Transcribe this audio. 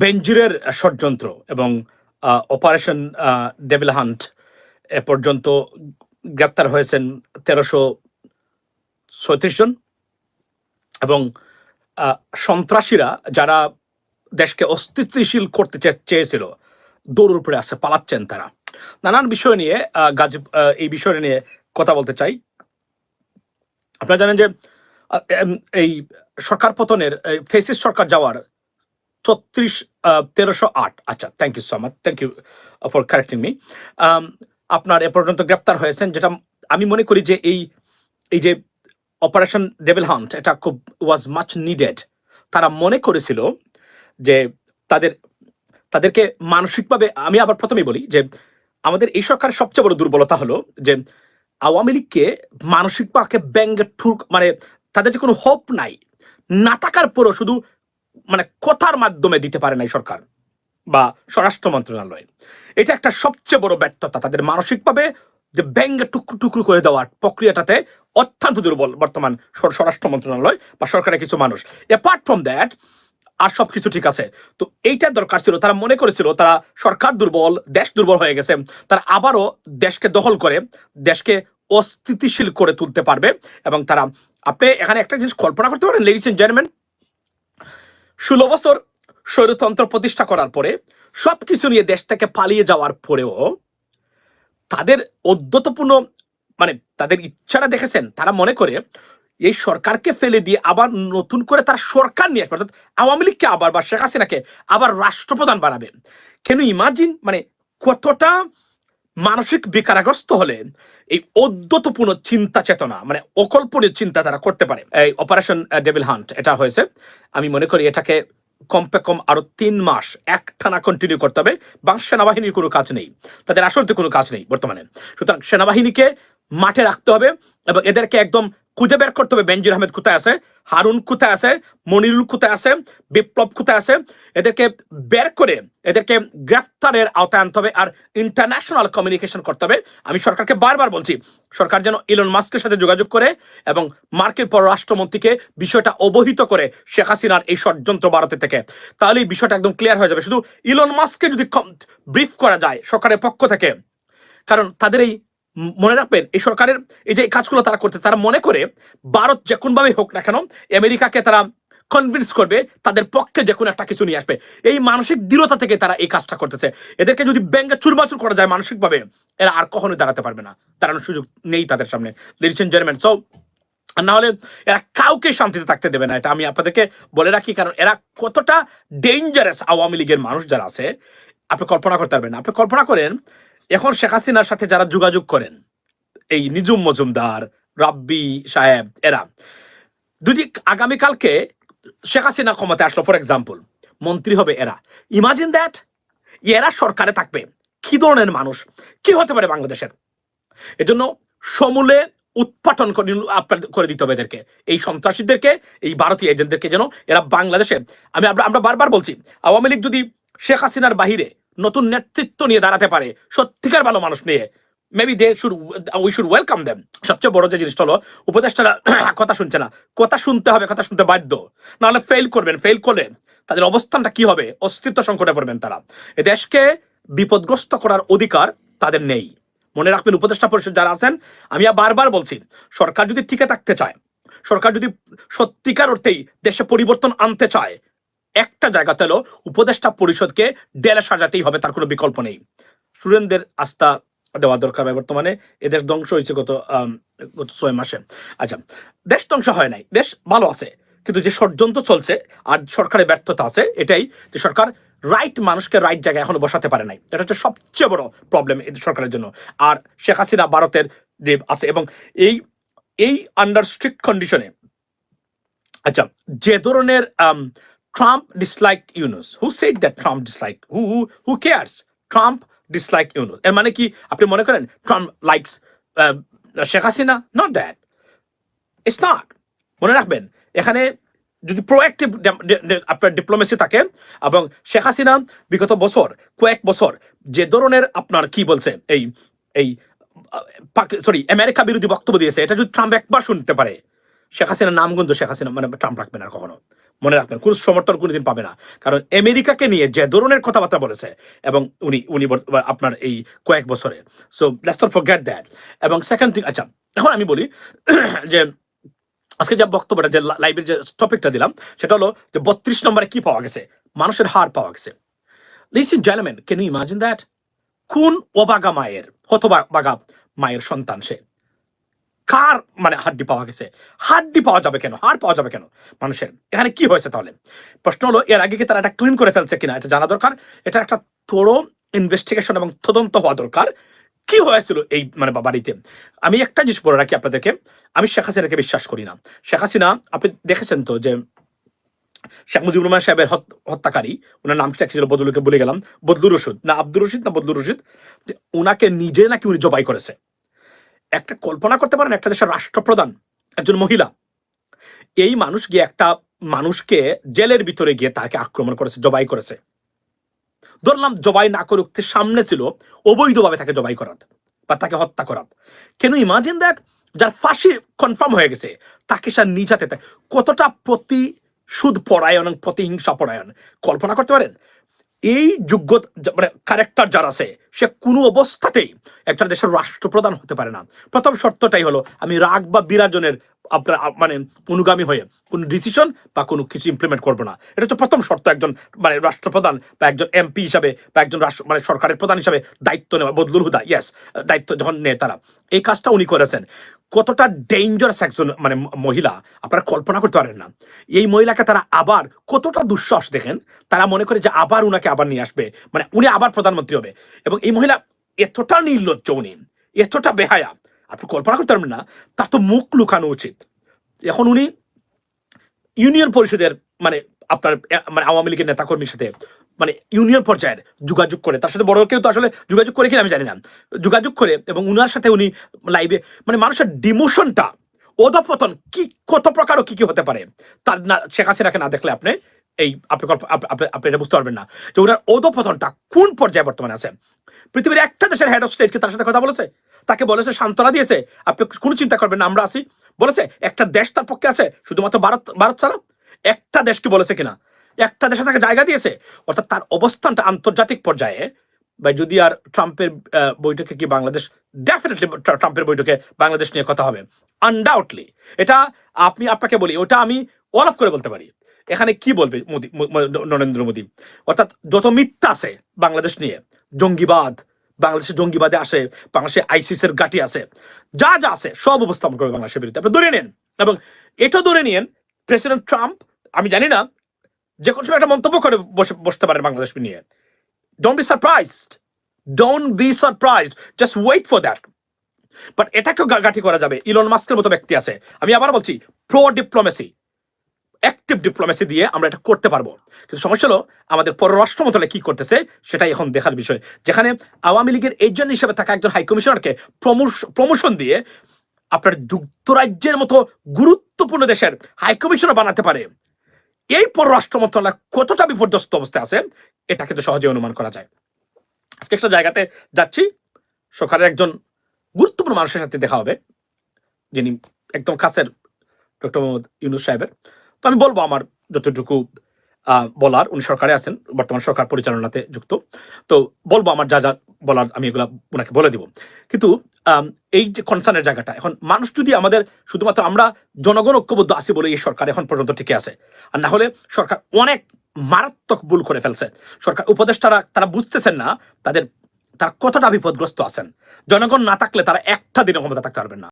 বেঞ্জিরের ষড়যন্ত্র এবং operation devil hunt এ পর্যন্ত গ্রেপ্তার হয়েছেন তেরোশো ছয়ত্রিশ জন এবং সন্ত্রাসীরা যারা দেশকে অস্তিত্বশীল করতে চেয়েছিল, দৌড়ের উপরে আসছে পালাচ্ছেন তারা। নানান বিষয় নিয়ে গাজী এই বিষয় নিয়ে কথা বলতে চাই। আপনারা জানেন যে এই সরকার পতনের ফেসিস সরকার যাওয়ার ছত্রিশ তেরোশো আট। আচ্ছা thank you so much thank you for correcting me আপনার এ পর্যন্ত গ্রেপ্তার হয়েছেন, যেটা আমি মনে করি যে এই এই যে অপারেশন ডেভিল হান্ট এটা খুব ওয়াজ মাচ নিডেড তারা মনে করেছিল যে তাদের, তাদেরকে মানসিকভাবে, আমি আবার প্রথমেই বলি যে আমাদের এই সরকারের সবচেয়ে বড় দুর্বলতা হলো যে আওয়ামী লীগকে মানসিকভাবে ব্যঙ্গ ঠুক মানে তাদের যে কোনো হোপ নাই। না থাকার পরও শুধু মানে কথার মাধ্যমে দিতে পারে নাই সরকার বা স্বরাষ্ট্র মন্ত্রণালয়। এটা একটা সবচেয়ে বড় ব্যর্থতা তাদের মানসিকভাবে যে ব্যাঙ্গে টুকরো টুকরো করে দেওয়ার প্রক্রিয়াটাতে অত্যন্ত দুর্বল বর্তমান স্বরাষ্ট্র মন্ত্রণালয় বা সরকারের কিছু মানুষ। অ্যাপার্ট ফ্রম দ্যাট আর সবকিছু ঠিক আছে। তো এইটা দরকার ছিল, তারা মনে করেছিল তারা সরকার দুর্বল, দেশ দুর্বল হয়ে গেছে, তারা আবারও দেশকে দখল করে, দেশকে অস্থিতিশীল করে তুলতে পারবে এবং তারা, আপনি এখানে একটা জিনিস কল্পনা করতে পারেন লেডিস এন্ড জেন্টলম্যান ষোলো বছর স্বৈরতন্ত্র প্রতিষ্ঠা করার পরে সব কিছু নিয়ে দেশ থেকে পালিয়ে যাওয়ার পরেও তাদের অদ্যতপূর্ণ মানে তাদের ইচ্ছাটা দেখেছেন, তারা মনে করে এই সরকারকে ফেলে দিয়ে আবার নতুন করে তার সরকার নিয়ে আসবে, অর্থাৎ আওয়ামী লীগকে আবার বা শেখ হাসিনাকে আবার রাষ্ট্রপ্রধান বানাবে। কেন ইমাজিন মানে কতটা মানসিক বিকারাগ্রস্ত হলে এই অদ্যতপূর্ণ চিন্তা চেতনা মানে অকল্পনীয় চিন্তা তারা করতে পারে। এই অপারেশন ডেভিল হান্ট, এটা হয়েছে। আমি মনে করি এটাকে কমপে কম আরও তিন মাস, একটানা কন্টিনিউ করতে হবে। বা সেনাবাহিনীর কোনো কাজ নেই। তাদের আসলতে কোনো কাজ নেই বর্তমানে। সুতরাং সেনাবাহিনীকে মাঠে রাখতে হবে এবং এদেরকে একদম খুঁজে বের করতে হবে। বেনজির আহমেদ কোথায় আছে? হারুন কোথায় আছে? মনিরুল কোথায় আছে? বিপ্লব কোথায় আছে? এদেরকে বের করে এদেরকে গ্রেফতারের আওতায় আনতে হবে আর ইন্টারন্যাশনাল কমিউনিকেশন করতে হবে। আমি সরকারকে বারবার বলছি, সরকার যেন ইলন মাস্কের সাথে যোগাযোগ করে এবং মার্কিন পররাষ্ট্রমন্ত্রীকে বিষয়টা অবহিত করে শেখ হাসিনার এই ষড়যন্ত্র ভারতের থেকে। তাহলে এই বিষয়টা একদম ক্লিয়ার হয়ে যাবে। শুধু ইলন মাস্ককে যদি ব্রিফ করা যায় সরকারের পক্ষ থেকে, কারণ তাদের এই মনে রাখবেন, এই সরকারের এই যে কাজগুলো তারা করতে, তারা মনে করে ভারত যে কোনভাবে হোক না কেন, আমেরিকাকে তারা কনভিন্স করবে, তাদের পক্ষে যে কোনো একটা কিছু নিয়ে আসবে। এই মানসিক দৃঢ়তা থেকে তারা এই কাজটা করতেছে। এদেরকে যদি ব্যাংকে চুরমাচুর করা যায় মানসিকভাবে, এরা আর কখনোই দাঁড়াতে পারবে না। দাঁড়ানোর সুযোগ নেই তাদের সামনে। লেডিস এন্ড সো আর না হলে এরা কাউকে শান্তিতে থাকতে দেবে না। এটা আমি আপনাদেরকে বলে রাখি, কারণ এরা কতটা ডেঞ্জারাস আওয়ামী লীগের মানুষ যারা আছে, আপনি কল্পনা করতে পারবেন আপনি কল্পনা করেন এখন শেখ হাসিনার সাথে যারা যোগাযোগ করেন, এই নিজুম মজুমদার, রাব্বি সাহেব, এরা, যদি আগামীকালকে শেখ হাসিনা ক্ষমতায় আসলো ফর এক্সাম্পল মন্ত্রী হবে এরা। ইমাজিন দ্যাট এরা সরকারে থাকবে, কি ধরনের মানুষ? কি হতে পারে বাংলাদেশের? এজন্য সমূলে উৎপাটন করে দিতে হবে এদেরকে। এই সন্ত্রাসীদেরকে, এই ভারতীয় এজেন্টদেরকে যেন এরা বাংলাদেশে, আমি আমরা বারবার বলছি, আওয়ামী লীগ যদি শেখ হাসিনার বাহিরে নতুন নেতৃত্ব নিয়ে দাঁড়াতে পারে। সত্যিকার ভালো মানুষ নিয়ে। Maybe they should we should welcome them সবচেয়ে বড় যে জিনিসটা হলো, উপদেষ্টারা কথা শুনছে না। কথা শুনতে হবে, কথা শুনতে বাধ্য। নাহলে ফেল করবেন। ফেল করলে তাদের অবস্থানটা কি হবে? অস্তিত্ব সংকটে পড়বেন তারা। এ দেশকে বিপদগ্রস্ত করার অধিকার তাদের নেই। মনে রাখবেন, উপদেষ্টা পরিষদ যারা আছেন, আমি বারবার বলছি, সরকার যদি টিকে থাকতে চায়, সরকার যদি সত্যিকার অর্থেই দেশে পরিবর্তন আনতে চায় একটা জায়গাতে হলো উপদেষ্টা পরিষদকে ডেলে সাজাতেই হবে, তার কোনো বিকল্প নেই। স্টুডেন্টদের আস্থা দেওয়া দরকার বর্তমানে। এদেশ ধ্বংস হয়েছে গত গত ছয় মাসে। আচ্ছা দেশ ধ্বংস হয় নাই, দেশ ভালো আছে, কিন্তু যে ষড়যন্ত্র চলছে আর সরকারের ব্যর্থতা আছে, এটাই যে সরকার রাইট মানুষকে রাইট জায়গায় এখনও বসাতে পারে নাই। এটা হচ্ছে সবচেয়ে বড় প্রবলেম সরকারের জন্য। আর শেখ হাসিনা ভারতের যে আছে এবং এই এই আন্ডার স্ট্রিক্ট কন্ডিশনে আচ্ছা যে ধরনের Trump dislike Yunus who said that Trump dislike who who who cares Trump dislike Yunus এর মানে কি? আপনি মনে করেন Trump likes Sheikh Hasina not that it's not মনে রাখবেন, এখানে যদি প্রোঅ্যাক্টিভ আপনার ডিপ্লোমেসি থাকে, এবং শেখ হাসিনা বিগত বছর, কয়েক বছর, যে ধরনের আপনার কি বলছে, এই এই সরি আমেরিকা বিরোধী বক্তব্য দিয়েছে, এটা যদি ট্রাম্প একবার শুনতে পারে শেখ হাসিনার নাম কিন্তু শেখ হাসিনা মানে ট্রাম্প রাখবে না আর কখনো। মনে রাখবেন, কোন সমর্থন কোনোদিন পাবে না। কারণ আমেরিকাকে নিয়ে যে ধরনের কথাবার্তা বলেছে, এবং উনি উনি আপনার এই কয়েক বছরে। So let's not forget that এবং সেকেন্ড থিং আচ্ছা এখন আমি বলি যে, আজকে যে বক্তব্যটা, যে লাইভের যে টপিকটা দিলাম, সেটা হলো যে বত্রিশ নম্বরে কি পাওয়া গেছে? মানুষের হার পাওয়া গেছে। Listen gentleman can you imagine that কোন অবাগা মায়ের, হতবাগা মায়ের সন্তান সে? কার মানে হাড্ডি পাওয়া গেছে? হাড্ডি পাওয়া যাবে কেন? হাড় পাওয়া যাবে কেন? মানুষের। এখানে কি হয়েছে তাহলে? প্রশ্ন হলো, এর আগে কি তারা এটা ক্লিন করে ফেলছে কিনা? এটা জানা দরকার? এটা একটা তোরো ইনভেস্টিগেশন এবং তদন্ত হওয়া দরকার। কি হয়েছিল এই মানে বাড়িতে? আমি একটা জিনিস বলে রাখি আপনাদেরকে। আমি শেখ হাসিনাকে বিশ্বাস করি না। শেখ হাসিনা, আপনি দেখেছেন তো যে শেখ মুজিবুর রহমান সাহেবের হত্যাকারী, ওনার নাম কি ছিল? বদলুকে বলে গেলাম। বদলুর রশিদ। না, আব্দুর রশিদ না বদলুর রশিদ? ওনাকে নিজে নাকি উনি জবাই করেছে। একটা কল্পনা করতে পারেন, একটা দেশের রাষ্ট্রপ্রধান, একজন মহিলা। এই মানুষ গিয়ে একটা মানুষকে জেলের ভিতরে গিয়ে তাকে আক্রমণ করেছে, জবাই করেছে। ধরলাম জবাই না করুক সামনে ছিল, অবৈধভাবে তাকে জবাই করাত বা তাকে হত্যা করাত কেন ইমাজিন দ্যাট যার ফাঁসি কনফার্ম হয়ে গেছে, তাকে সে নিজাতে কতটা প্রতিশোধ পরায়ণ এবং প্রতিহিংসা পরায়ণ কল্পনা করতে পারেন? এই যোগ্য মানে ক্যারেক্টার যার আছে, সে কোনো অবস্থাতেই একটা দেশের রাষ্ট্রপ্রধান হতে পারে না। প্রথম শর্তটাই হলো, আমি রাগ বা বিরাজনের আপনার মানে অনুগামী হয়ে কোনো ডিসিশন বা কোনো কিছু ইমপ্লিমেন্ট করব না। এটা হচ্ছে প্রথম শর্ত একজন মানে রাষ্ট্রপ্রধান বা একজন এমপি হিসাবে বা একজন রাষ্ট্র মানে সরকারের প্রধান হিসাবে দায়িত্ব নেওয়া, বদলুল হুদা ইয়েস দায়িত্ব যখন নেয় তারা। এই কাজটা উনি করেছেন। কতটা ডেঞ্জারাস একজন মানে মহিলা আপনারা কল্পনা করতে পারেন না। এই মহিলাকে তারা আবার কতটা দুঃসাহস দেখেন, তারা মনে করে যে আবার উনাকে আবার নিয়ে আসবে মানে উনি আবার প্রধানমন্ত্রী হবে। এবং এই মহিলা এতটা নির্লজ্জ উনি, এতটা বেহায়া, আপনি কল্পনা করতে পারবেন না, তার তো মুখ লুকানো উচিত। এখন উনি ইউনিয়ন পরিষদের মানে আপনার মানে আওয়ামী লীগের নেতাকর্মীর সাথে মানে ইউনিয়ন পর্যায়ের যোগাযোগ করে। তার সাথে বড় কেউ তো আসলে যোগাযোগ করে কিনা আমি জানি না। যোগাযোগ করে এবং উনার সাথে উনি লাইভে মানে মানুষের ডিমোশনটা অধপতন কি, কত প্রকার কি কি হতে পারে, তার না, শেখ হাসিনাকে না দেখলে আপনি এই আপনি আপনি এটা বুঝতে পারবেন না। যে ওনার অধপতনটা কোন পর্যায়ে বর্তমানে আছে? পৃথিবীর একটা দেশের হেড অফ স্টেট কি তার সাথে কথা বলেছে? তাকে বলেছে, সান্ত্বনা দিয়েছে, আপনি কোনো চিন্তা করবেন না, আমরা আছি। বলেছে, একটা দেশ তার পক্ষে আছে, শুধুমাত্র ভারত ভারত ছাড়া? একটা দেশকে বলেছে কিনা? একটা দেশে তাকে জায়গা দিয়েছে, অর্থাৎ তার অবস্থানটা আন্তর্জাতিক পর্যায়ে, বা যদি আর ট্রাম্পের বৈঠকে কি বাংলাদেশ ডেফিনেটলি ট্রাম্পের বৈঠকে বাংলাদেশ নিয়ে কথা হবে। আনডাউটলি এটা আপনি, আপনাকে বলি, ওটা আমি অল অফ করে বলতে পারি। এখানে কি বলবে মোদি নরেন্দ্র মোদী? অর্থাৎ যত মিথ্যা আছে বাংলাদেশ নিয়ে, জঙ্গিবাদ, বাংলাদেশে জঙ্গিবাদে আসে, বাংলাদেশে আইসিসের গাটি আছে, যা যা আছে, সব উপস্থাপন করবে বাংলাদেশের বিরুদ্ধে। আপনি ধরে নেন, এবং এটা ধরে নিয়েন প্রেসিডেন্ট ট্রাম্প, আমি জানি না যে কোনো সময় একটা মন্তব্য করে বসে, বসতে পারে বাংলাদেশ নিয়ে। Don't be surprised don't be surprised just wait for that but এটাকেও গাঁঠি করা যাবে। ইলন মাস্কের মতো ব্যক্তি আছে। আমি আবার বলছি প্রো ডিপ্লোমেসি অ্যাক্টিভ ডিপ্লোমেসি দিয়ে আমরা এটা করতে পারব। কিন্তু সমস্যা হলো, আমাদের পররাষ্ট্র মন্ত্রণালয় কি করতেছে, সেটাই এখন দেখার বিষয়। যেখানে আওয়ামী লীগের এজেন্ট হিসেবে থাকা একজন হাই কমিশনারকে প্রমোশন দিয়ে আপনার যুক্তরাজ্যের মতো গুরুত্বপূর্ণ দেশের হাই কমিশনার বানাতে পারে। এই পররাষ্ট্র মন্ত্রণালয় কতটা বিপর্যস্ত অবস্থায় আছে, এটা কিন্তু সহজে অনুমান করা যায়। আজকে একটা জায়গাতে যাচ্ছি সরকারের একজন গুরুত্বপূর্ণ মানুষের সাথে দেখা হবে, যিনি একদম কাছের ডক্টর মোহাম্মদ ইউনুস সাহেবের। তো আমি বলব আমার যতটুকু বলার, উনি সরকারে আছেন, বর্তমান সরকার পরিচালনাতে যুক্ত। তো বলব আমার যা যা বলার, আমি এগুলা ওনাকে বলে দিব। কিন্তু এই যে কনসার্নের জায়গাটা, এখন মানুষ যদি আমাদের শুধুমাত্র আমরা জনগণ ঐক্যবদ্ধ আছি বলে এই সরকার এখন পর্যন্ত টিকে আছে, আর না হলে সরকার অনেক মারাত্মক ভুল করে ফেলছে। সরকার উপদেষ্টারা তারা বুঝতেছেন না, তাদের, তারা কতটা বিপদগ্রস্ত আছেন। জনগণ না থাকলে তারা একটা দিনে ক্ষমতা থাকতে পারবেন না।